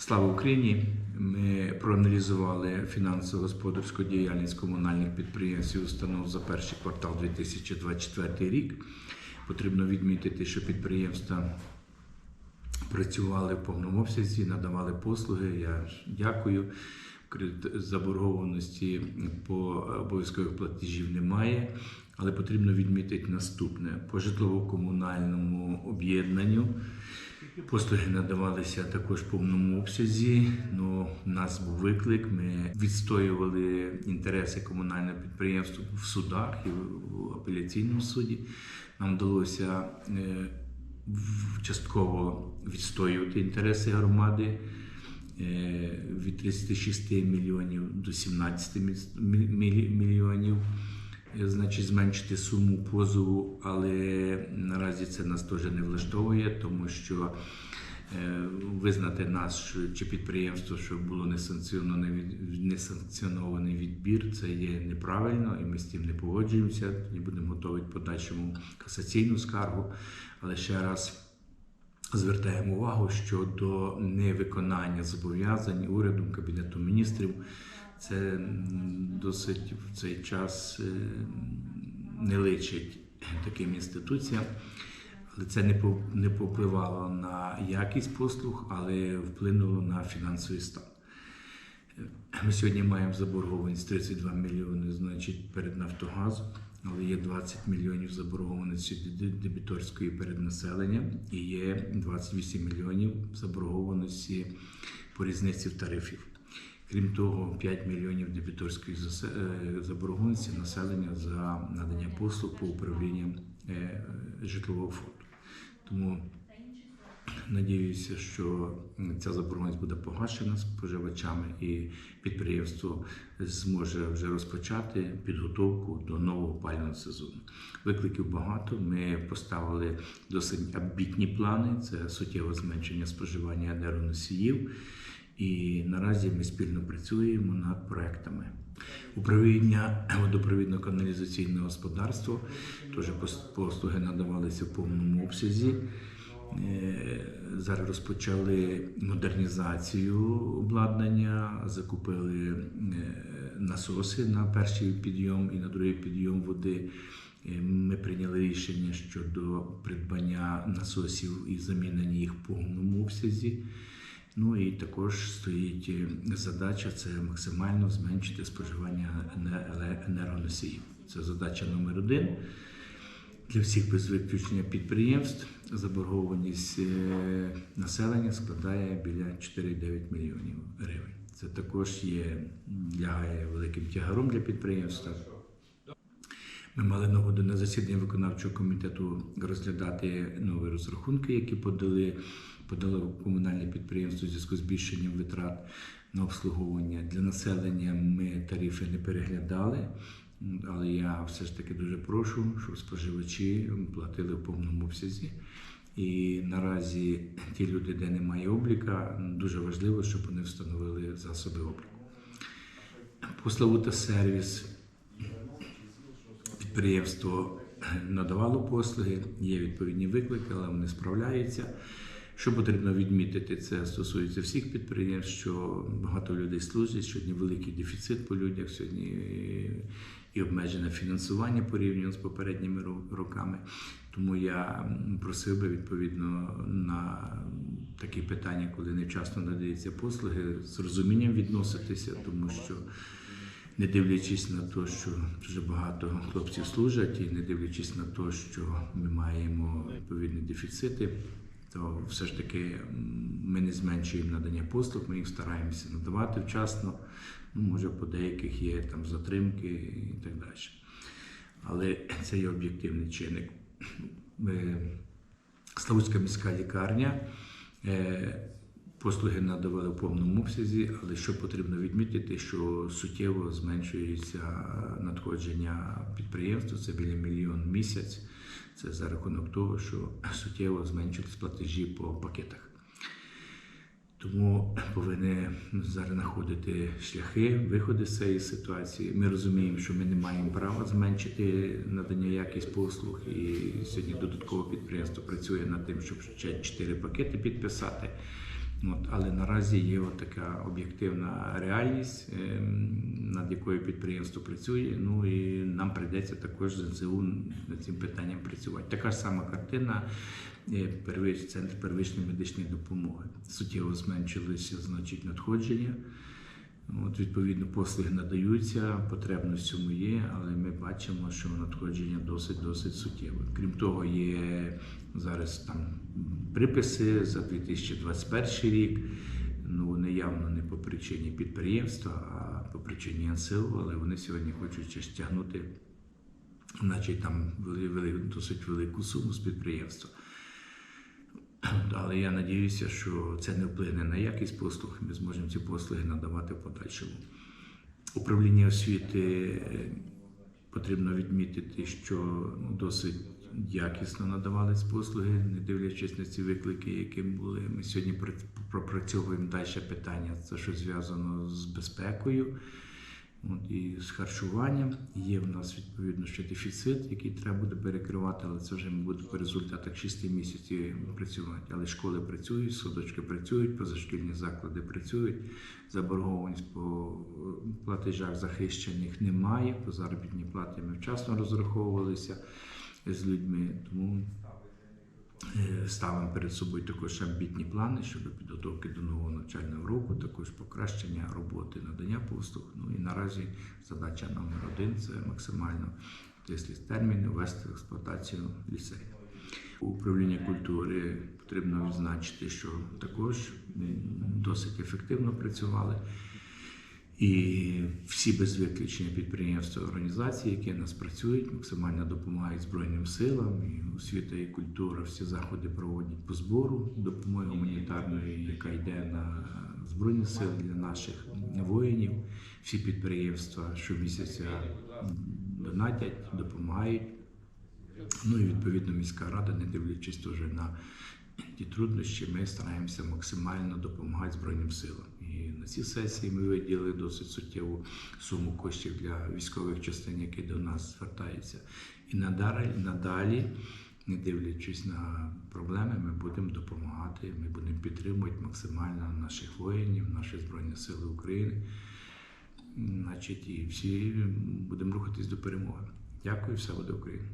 Слава Україні! Ми проаналізували фінансово-господарську діяльність комунальних підприємств і установ за перший квартал 2024 рік. Потрібно відмітити, що підприємства працювали в повному обсязі, надавали послуги. Я дякую. Кредит- Заборгованості по обов'язкових платежів немає, але потрібно відмітити наступне: по житлово-комунальному об'єднанню. Послуги надавалися також в повному обсязі. Ну, у нас був виклик. Ми відстоювали інтереси комунального підприємства в судах і в апеляційному суді. Нам вдалося е, частково відстоювати інтереси громади е, від 36 мільйонів до 17 міс- мі- мілі- мільйонів. Е, Значить, зменшити суму позову, але наразі це нас теж не влаштовує, тому що е, визнати нас що- чи підприємство, що було несанкціонований від- несанкціонований відбір, це є неправильно, і ми з тим не погоджуємося. І будемо готові подальшому касаційну скаргу. Але ще раз звертаємо увагу щодо невиконання зобов'язань урядом Кабінету міністрів. Це досить в цей час е, не личить таким інституціям. Але це не повпливало на якість послуг, але вплинуло на фінансовий стан. Ми сьогодні маємо заборгованість 32 мільйони, значить, перед Нафтогазом, але є 20 мільйонів заборгованості дебіторської перед населенням і є 28 мільйонів заборгованості по різниці в тарифів. Крім того, 5 мільйонів дебіторської е, заборгованості населення за надання послуг по управлінню е, житлового фонду. Тому Надіюся, що ця заборгованість буде погашена споживачами, і підприємство зможе вже розпочати підготовку до нового опалювального сезону. Викликів багато. Ми поставили досить амбітні плани. Це суттєве зменшення споживання енергоносіїв. І наразі ми спільно працюємо над проектами. Управління водопровідно-каналізаційного господарства теж послуги надавалися в повному обсязі. Е, Зараз розпочали модернізацію обладнання, закупили е, насоси на перший підйом і на другий підйом води. Е, Ми прийняли рішення щодо придбання насосів і замінення їх в повному обсязі. Ну і також стоїть е, задача це максимально зменшити споживання ене- енергоносіїв. Це задача номер один для всіх без виключення підприємств. Заборгованість е, населення складає біля 4,9 мільйонів гривень. Це також є лягає великим тягаром для підприємства. Ми мали нагоду на засіданні виконавчого комітету розглядати нові розрахунки, які подали подало комунальне підприємство у зв'язку з збільшенням витрат на обслуговування. Для населення ми тарифи не переглядали, але я все ж таки дуже прошу, щоб споживачі платили в повному обсязі. І наразі ті люди, де немає обліка, дуже важливо, щоб вони встановили засоби обліку. Пославута сервіс підприємство надавало послуги, є відповідні виклики, але вони справляються. Що потрібно відмітити, це стосується всіх підприємств, що багато людей служать, сьогодні великий дефіцит по людях, сьогодні і- обмежене фінансування порівняно з попередніми ро- роками. Тому я просив би відповідно на такі питання, коли невчасно надаються послуги, з розумінням відноситися, тому що не дивлячись на те, що дуже багато хлопців служать, і не дивлячись на те, що ми маємо відповідні дефіцити, то все ж таки ми не зменшуємо надання послуг, ми їх стараємося надавати вчасно. Ну, може, по деяких є там затримки і так далі. Але це є об'єктивний чинник. Е, Славутська міська лікарня. Послуги надавали в повному обсязі, але що потрібно відмітити, що суттєво зменшується надходження підприємства, це біля мільйон місяць. Це за рахунок того, що суттєво зменшились платежі по пакетах. Тому повинні зараз знаходити шляхи, виходи з цієї ситуації. Ми розуміємо, що ми не маємо права зменшити надання якість послуг. І сьогодні додатково підприємство працює над тим, щоб ще чотири пакети підписати. От, але наразі є от така об'єктивна реальність, ем, над якою підприємство працює. Ну і нам прийдеться також з НСУ над цим питанням працювати. Така ж сама картина. е, Центр первичної медичної допомоги. Суттєво зменшилися значить надходження. От, відповідно, послуги надаються, потребність цьому є, але ми бачимо, що надходження досить досить суттєве. Крім того, є зараз там приписи за 2021 рік. Ну, вони явно не по причині підприємства, а по причині НСУ, але вони сьогодні хочуть стягнути, значить, там вели, вели, досить велику суму з підприємства. Але я надіюся, що це не вплине на якість послуг. Ми зможемо ці послуги надавати в подальшому. Управління освіти е, потрібно відмітити, що ну, досить якісно надавались послуги, не дивлячись на ці виклики, які були. Ми сьогодні пр- пропрацьовуємо далі питання, це що зв'язано з безпекою. От, і з харчуванням є в нас відповідно ще дефіцит, який треба буде перекривати, але це вже буде по результатах 6 місяців працювати. Але школи працюють, садочки працюють, позашкільні заклади працюють. Заборгованість по платежах захищених немає. По заробітній платі ми вчасно розраховувалися з людьми. Тому Е, Ставимо перед собою також амбітні плани щодо підготовки до нового навчального року, також покращення роботи, надання послуг. Ну і наразі задача номер один це максимально тислі терміни ввести в експлуатацію ліцей. Управління культури потрібно відзначити, що також м, досить ефективно працювали. І всі без виключення підприємства організації, які нас працюють, максимально допомагають Збройним силам, і освіта і культура, всі заходи проводять по збору допомоги гуманітарної, яка йде на Збройні сили для наших воїнів. Всі підприємства щомісяця донатять, допомагають. Ну і відповідно міська рада, не дивлячись теж на ті труднощі, ми стараємося максимально допомагати Збройним силам. І на цій сесії ми виділили досить суттєву суму коштів для військових частин, які до нас звертаються. І надалі, надалі, не дивлячись на проблеми, ми будемо допомагати, ми будемо підтримувати максимально наших воїнів, наші Збройні Сили України. Значить, і всі будемо рухатись до перемоги. Дякую, все буде Україна.